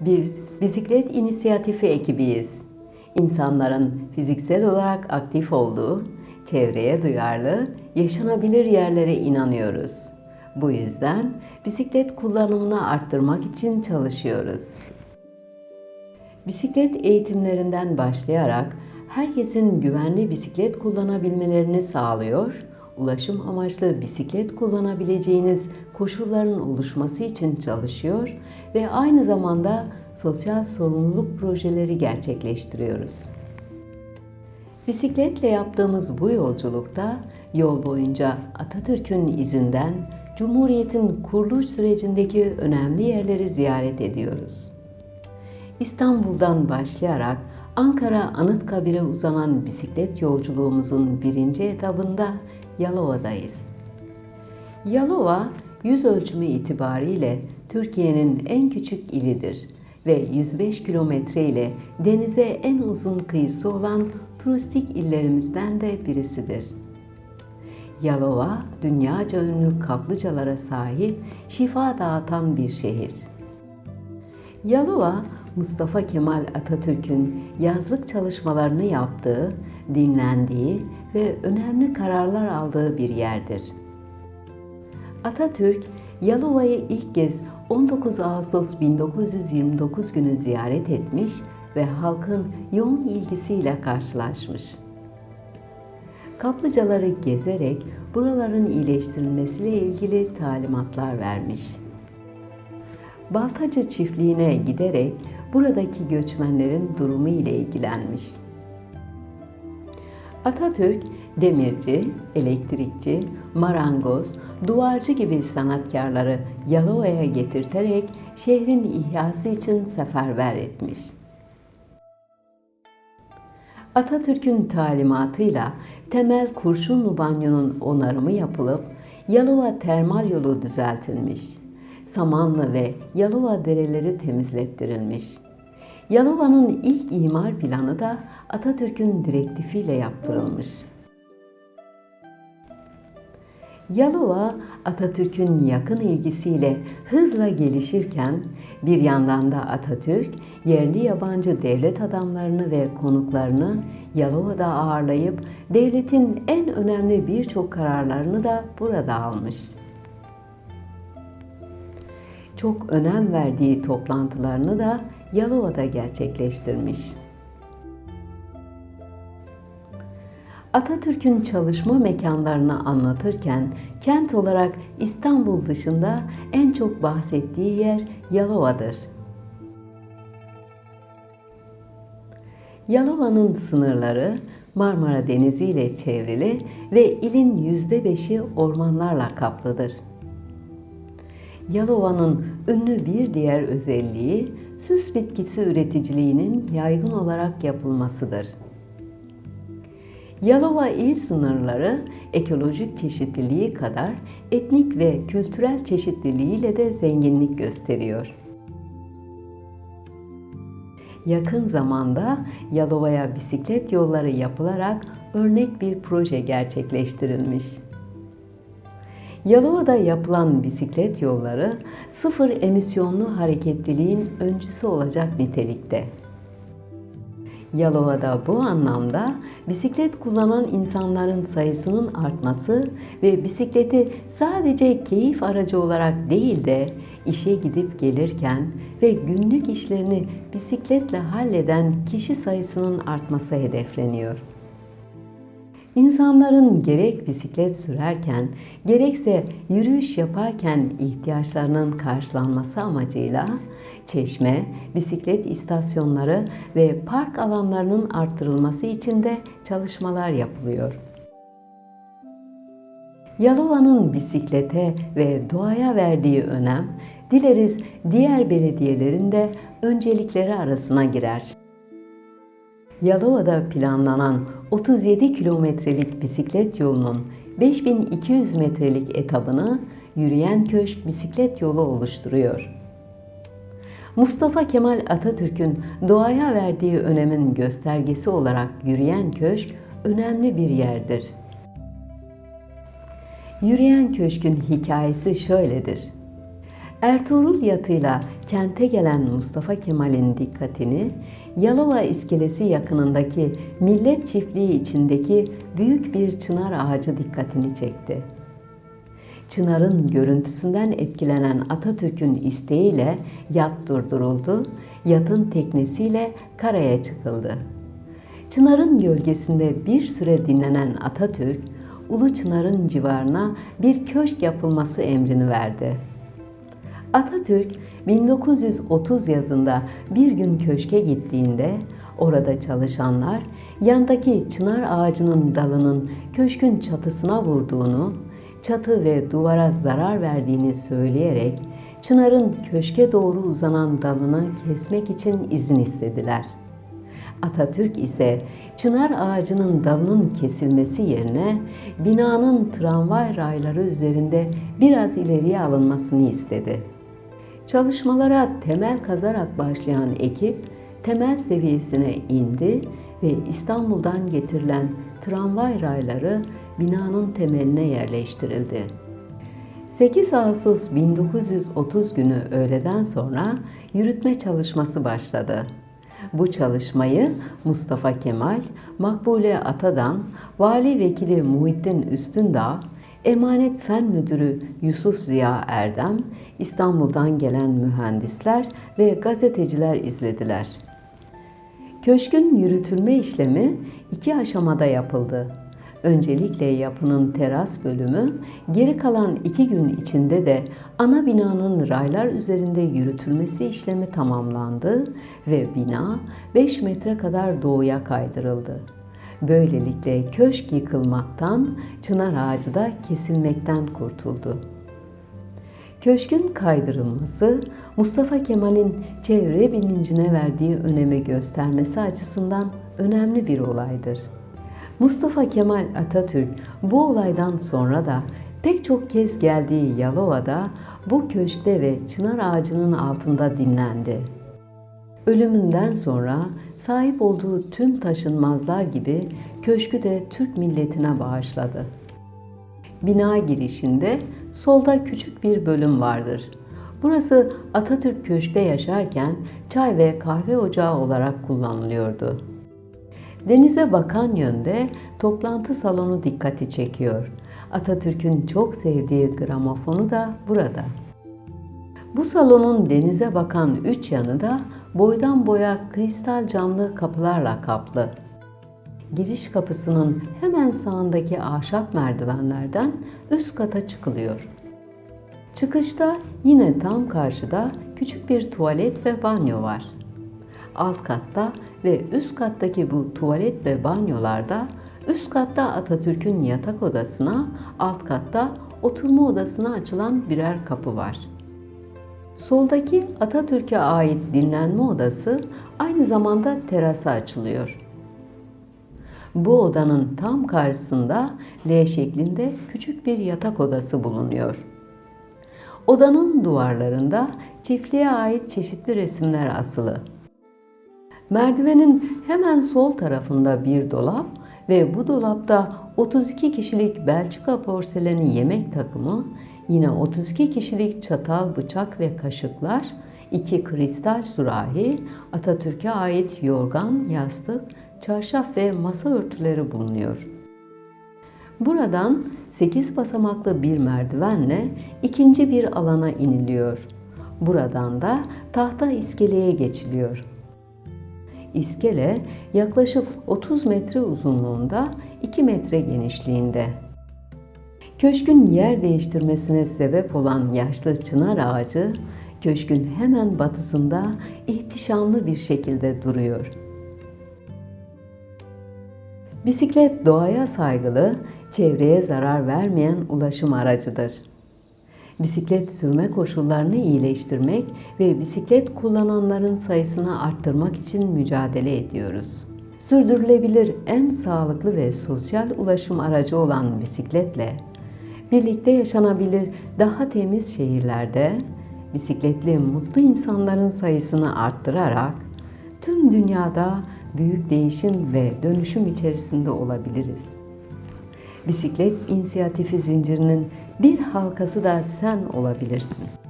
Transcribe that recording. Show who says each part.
Speaker 1: Biz bisiklet inisiyatifi ekibiyiz. İnsanların fiziksel olarak aktif olduğu, çevreye duyarlı, yaşanabilir yerlere inanıyoruz. Bu yüzden bisiklet kullanımını arttırmak için çalışıyoruz. Bisiklet eğitimlerinden başlayarak herkesin güvenli bisiklet kullanabilmelerini sağlıyor, ulaşım amaçlı bisiklet kullanabileceğiniz koşulların oluşması için çalışıyor ve aynı zamanda sosyal sorumluluk projeleri gerçekleştiriyoruz. Bisikletle yaptığımız bu yolculukta yol boyunca Atatürk'ün izinden Cumhuriyet'in kuruluş sürecindeki önemli yerleri ziyaret ediyoruz. İstanbul'dan başlayarak Ankara Anıtkabir'e uzanan bisiklet yolculuğumuzun birinci etabında Yalova'dayız. Yalova, yüz ölçümü itibariyle Türkiye'nin en küçük ilidir ve 105 kilometre ile denize en uzun kıyısı olan turistik illerimizden de birisidir. Yalova, dünyaca ünlü kaplıcalara sahip, şifa dağıtan bir şehir. Yalova, Mustafa Kemal Atatürk'ün yazlık çalışmalarını yaptığı, dinlendiği ve önemli kararlar aldığı bir yerdir. Atatürk, Yalova'yı ilk kez 19 Ağustos 1929 günü ziyaret etmiş ve halkın yoğun ilgisiyle karşılaşmış. Kaplıcaları gezerek buraların iyileştirilmesiyle ilgili talimatlar vermiş. Baltacı çiftliğine giderek buradaki göçmenlerin durumu ile ilgilenmiş. Atatürk, demirci, elektrikçi, marangoz, duvarcı gibi sanatkarları Yalova'ya getirterek şehrin ihyası için seferber etmiş. Atatürk'ün talimatıyla temel Kurşunlu Banyo'nun onarımı yapılıp Yalova termal yolu düzeltilmiş. Samanlı ve Yalova dereleri temizlettirilmiş. Yalova'nın ilk imar planı da Atatürk'ün direktifiyle yaptırılmış. Yalova, Atatürk'ün yakın ilgisiyle hızla gelişirken bir yandan da Atatürk, yerli yabancı devlet adamlarını ve konuklarını Yalova'da ağırlayıp devletin en önemli birçok kararlarını da burada almış. Çok önem verdiği toplantılarını da Yalova'da gerçekleştirmiş. Atatürk'ün çalışma mekanlarını anlatırken kent olarak İstanbul dışında en çok bahsettiği yer Yalova'dır. Yalova'nın sınırları Marmara Denizi ile çevrili ve ilin yüzde beşi ormanlarla kaplıdır. Yalova'nın ünlü bir diğer özelliği süs bitkisi üreticiliğinin yaygın olarak yapılmasıdır. Yalova il sınırları ekolojik çeşitliliği kadar etnik ve kültürel çeşitliliğiyle de zenginlik gösteriyor. Yakın zamanda Yalova'ya bisiklet yolları yapılarak örnek bir proje gerçekleştirilmiş. Yalova'da yapılan bisiklet yolları sıfır emisyonlu hareketliliğin öncüsü olacak nitelikte. Yalova'da bu anlamda bisiklet kullanan insanların sayısının artması ve bisikleti sadece keyif aracı olarak değil de işe gidip gelirken ve günlük işlerini bisikletle halleden kişi sayısının artması hedefleniyor. İnsanların gerek bisiklet sürerken gerekse yürüyüş yaparken ihtiyaçlarının karşılanması amacıyla çeşme, bisiklet istasyonları ve park alanlarının arttırılması için de çalışmalar yapılıyor. Yalova'nın bisiklete ve doğaya verdiği önem, dileriz diğer belediyelerin de öncelikleri arasına girer. Yalova'da planlanan 37 kilometrelik bisiklet yolunun 5200 metrelik etabını Yürüyen Köşk Bisiklet Yolu oluşturuyor. Mustafa Kemal Atatürk'ün doğaya verdiği önemin göstergesi olarak Yürüyen Köşk önemli bir yerdir. Yürüyen Köşk'ün hikayesi şöyledir. Ertuğrul yatıyla kente gelen Mustafa Kemal'in dikkatini Yalova iskelesi yakınındaki millet çiftliği içindeki büyük bir çınar ağacı dikkatini çekti. Çınar'ın görüntüsünden etkilenen Atatürk'ün isteğiyle yat durduruldu, yatın teknesiyle karaya çıkıldı. Çınar'ın gölgesinde bir süre dinlenen Atatürk, Ulu Çınar'ın civarına bir köşk yapılması emrini verdi. Atatürk 1930 yazında bir gün köşke gittiğinde orada çalışanlar yandaki çınar ağacının dalının köşkün çatısına vurduğunu, çatı ve duvara zarar verdiğini söyleyerek çınarın köşke doğru uzanan dalını kesmek için izin istediler. Atatürk ise çınar ağacının dalının kesilmesi yerine binanın tramvay rayları üzerinde biraz ileriye alınmasını istedi. Çalışmalara temel kazarak başlayan ekip temel seviyesine indi ve İstanbul'dan getirilen tramvay rayları binanın temeline yerleştirildi. 8 Ağustos 1930 günü öğleden sonra yürütme çalışması başladı. Bu çalışmayı Mustafa Kemal, Makbule Atadan, Vali Vekili Muhittin Üstündağ, Emanet Fen Müdürü Yusuf Ziya Erdem, İstanbul'dan gelen mühendisler ve gazeteciler izlediler. Köşkün yürütülme işlemi iki aşamada yapıldı. Öncelikle yapının teras bölümü, geri kalan iki gün içinde de ana binanın raylar üzerinde yürütülmesi işlemi tamamlandı ve bina 5 metre kadar doğuya kaydırıldı. Böylelikle köşk yıkılmaktan, çınar ağacı da kesilmekten kurtuldu. Köşkün kaydırılması Mustafa Kemal'in çevre bilincine verdiği öneme göstermesi açısından önemli bir olaydır. Mustafa Kemal Atatürk bu olaydan sonra da pek çok kez geldiği Yalova'da bu köşkte ve çınar ağacının altında dinlendi. Ölümünden sonra sahip olduğu tüm taşınmazlar gibi köşkü de Türk milletine bağışladı. Bina girişinde solda küçük bir bölüm vardır. Burası Atatürk köşkte yaşarken çay ve kahve ocağı olarak kullanılıyordu. Denize bakan yönde toplantı salonu dikkati çekiyor. Atatürk'ün çok sevdiği gramofonu da burada. Bu salonun denize bakan üç yanı da boydan boya kristal camlı kapılarla kaplı. Giriş kapısının hemen sağındaki ahşap merdivenlerden üst kata çıkılıyor. Çıkışta yine tam karşıda küçük bir tuvalet ve banyo var. Alt katta ve üst kattaki bu tuvalet ve banyolarda üst katta Atatürk'ün yatak odasına, alt katta oturma odasına açılan birer kapı var. Soldaki Atatürk'e ait dinlenme odası aynı zamanda terasa açılıyor. Bu odanın tam karşısında L şeklinde küçük bir yatak odası bulunuyor. Odanın duvarlarında çiftliğe ait çeşitli resimler asılı. Merdivenin hemen sol tarafında bir dolap ve bu dolapta 32 kişilik Belçika porseleni yemek takımı, yine 32 kişilik çatal, bıçak ve kaşıklar, iki kristal sürahi, Atatürk'e ait yorgan, yastık, çarşaf ve masa örtüleri bulunuyor. Buradan 8 basamaklı bir merdivenle ikinci bir alana iniliyor. Buradan da tahta iskeleye geçiliyor. İskele yaklaşık 30 metre uzunluğunda, 2 metre genişliğinde. Köşkün yer değiştirmesine sebep olan yaşlı çınar ağacı, köşkün hemen batısında ihtişamlı bir şekilde duruyor. Bisiklet doğaya saygılı, çevreye zarar vermeyen ulaşım aracıdır. Bisiklet sürme koşullarını iyileştirmek ve bisiklet kullananların sayısını arttırmak için mücadele ediyoruz. Sürdürülebilir en sağlıklı ve sosyal ulaşım aracı olan bisikletle birlikte yaşanabilir daha temiz şehirlerde bisikletli mutlu insanların sayısını arttırarak tüm dünyada büyük değişim ve dönüşüm içerisinde olabiliriz. Bisiklet inisiyatifi zincirinin bir halkası da sen olabilirsin.